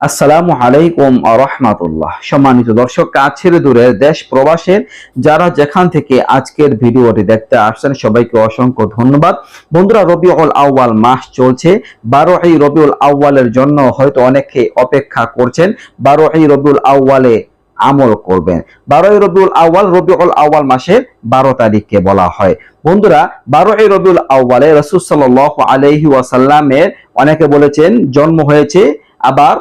আসসালামু আলাইকুম রহমাতুল্লাহ। সম্মানিত দর্শক, কাছের দূরে দেশ প্রবাসের যারা যেখান থেকে আজকের ভিডিওটি দেখতে আসছেন, সবাইকে অসংখ্য ধন্যবাদ। বন্ধুরা, রবিউল আউয়াল মাস চলছে। বারো এই রবিউল আউয়ালের জন্য হয়তো অনেকে অপেক্ষা করছেন বারো এই রবিউল আউয়ালে আমল করবেন। বারোই রবিউল আউয়াল রবিউল আউয়াল মাসের বারো তারিখকে বলা হয়। বন্ধুরা, বারোই রবিউল আউয়ালে রসুল সাল্লাহ আলহি ওয়াসাল্লামের অনেকে বলেছেন, জন্ম হয়েছে আবার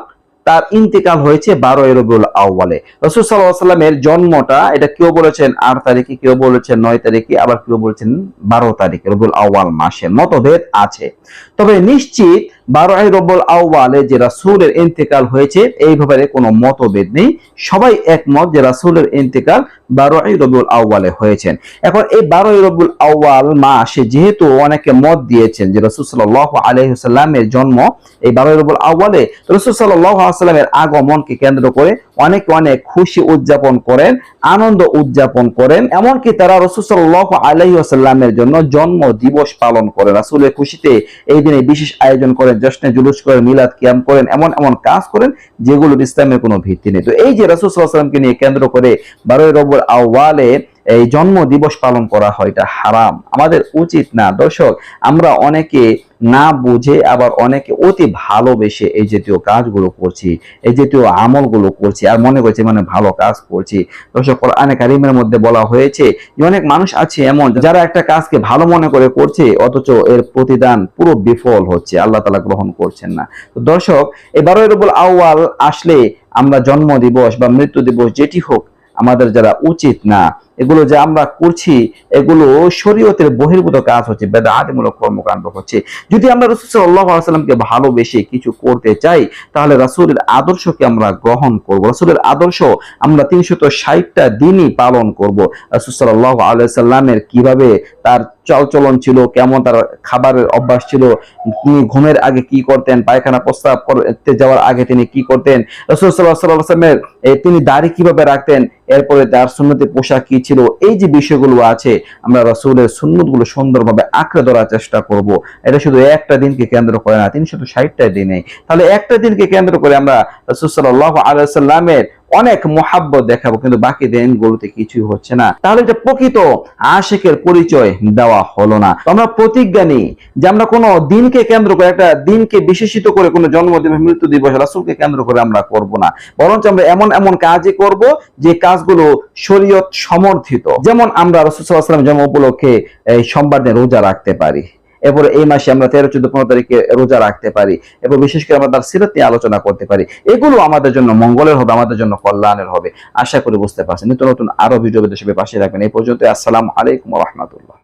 তার ইন্তেকাল হয়েছে বারো রবিউল আউ্বালে রসুল সাল্লাহ সাল্লামের জন্মটা, এটা কেউ বলেছেন আট তারিখে, কেউ বলেছেন নয় তারিখে, আবার কেউ বলেছেন বারো তারিখে, রবিউল আউ্বাল মাসে। মতভেদ আছে। তবে নিশ্চিত বারোই রব্বল আউ্বালে যে রাসুলের ইন্তেকাল হয়েছে, এই ব্যাপারে কোনো মতভেদ নেই। সবাই একমত যে রাসুলের ইন্তেকাল বারোহাই রব্বুল আউ্বালে হয়েছেন এখন এই বারোই রব্বুল আউ্বাল মাসে যেহেতু অনেকে মত দিয়েছেন যে রসুল সাল্লাহ আলহিসাল্লামের জন্ম এই বারোই রব্বুল আউ্বালে রসুল সাল্লাহ আসাল্লামের আগমনকে কেন্দ্র করে অনেক অনেক খুশি উদযাপন করেন, আনন্দ উদযাপন করেন, এমনকি তারা রসুল সাল্লাহ আলহি আসাল্লামের জন্য জন্ম দিবস পালন করেন। রাসুলের খুশিতে এই দিনে বিশেষ আয়োজন করেন, জশ্নে জুলুস করেন, মিলাদ কিয়াম করেন, এমন এমন কাজ করেন যেগুলো ইসলামের কোনো ভিত্তি নেই। তো এই যে রসুল সাল্লাহ সাল্লামকে নিয়ে কেন্দ্র করে বারোই রবুল আওয়ালে এই জন্ম দিবস পালন করা হয়, এটা হারাম। আমাদের উচিত না। দর্শক, আমরা অনেকে না বুঝে আবার অনেকে অতি ভালোবেসে এই জাতীয় কাজগুলো করছি, এই জাতীয় আমলগুলো করছি আর মনে করছি মানে ভালো কাজ করছি। দর্শক, কোরআনে কারিমের মধ্যে বলা হয়েছে যে, অনেক মানুষ আছে এমন, যারা একটা কাজকে ভালো মনে করে করছে, অথচ এর প্রতিদান পুরো বিফল হচ্ছে, আল্লাহ তালা গ্রহণ করছেন না। তো দর্শক এবারই রবুল আউয়াল আসলে আমরা জন্ম দিবস বা মৃত্যু দিবস যেটি হোক, আমাদের যারা উচিত না এগুলো যে আমরা করছি, এগুলো শরীয়তের বহির্ভূত কাজ হচ্ছে বেদাহাতিমূলক কর্মকাণ্ড হচ্ছে। যদি আমরা রসুল সাল্লাহ আসালামকে ভালোবেসে কিছু করতে চাই, তাহলে রাসুলের আদর্শকে আমরা গ্রহণ করব। রাসুলের আদর্শ আমরা তিনশত ষাটটা দিনই পালন করব। রাসুল সাল্লাহ আলাইসাল্লামের কীভাবে তার চলচলন ছিল, কেমন তার খাবারের অভ্যাস ছিল, তিনি ঘুমের আগে কি করতেন, পায়খানা প্রস্তাব করতে যাওয়ার আগে তিনি কি করতেন, রসুল সাল্লাহ তিনি দাড়ি কীভাবে রাখতেন, এরপরে তার সুন্নতি পোশাক কি ছিল, এই যে বিষয়গুলো আছে, আমরা রসুলের সুন্নতগুলো সুন্দরভাবে আঁকড়ে ধরার চেষ্টা করব। এটা শুধু একটা দিনকে কেন্দ্র করে না, তিনি শুধু ষাটটা দিনে তাহলে একটা দিনকে কেন্দ্র করে আমরা রসুল সাল্লাহ আলাইসাল্লামের অনেক মোহাব্বত দেখাবো, কিন্তু বাকি দিনগুলোতে কিছুই হচ্ছে না। তাহলে এটা প্রকৃত আশেকের পরিচয় দেওয়া হলো না। আমরা প্রতিজ্ঞা নিই যে আমরা কোনো দিনকে কেন্দ্র করে, একটা দিনকে বিশেষিত করে কোনো জন্মদিবস মৃত্যু দিবস রাসুলকে কেন্দ্র করে আমরা করব না। বরঞ্চ আমরা এমন এমন কাজই করব যে কাজগুলো শরীয়ত সমর্থিত। যেমন আমরা রসুল রসুলাম জন্ম উপলক্ষে এই সোমবার দিন রোজা রাখতে পারি। এরপরে এই মাসে আমরা তেরো, চোদ্দ, পনেরো তারিখে রোজা রাখতে পারি। এবং বিশেষ করে আমরা তার সিরত নিয়ে আলোচনা করতে পারি। এগুলো আমাদের জন্য মঙ্গলের হবে, আমাদের জন্য কল্যাণের হবে। আশা করি বুঝতে পারছেন। নিত্য নতুন আরও ভিডিও বিদেশে পাশে রাখবেন এই পর্যন্ত আসসালাম আলাইকুম রহমতুল্লাহ।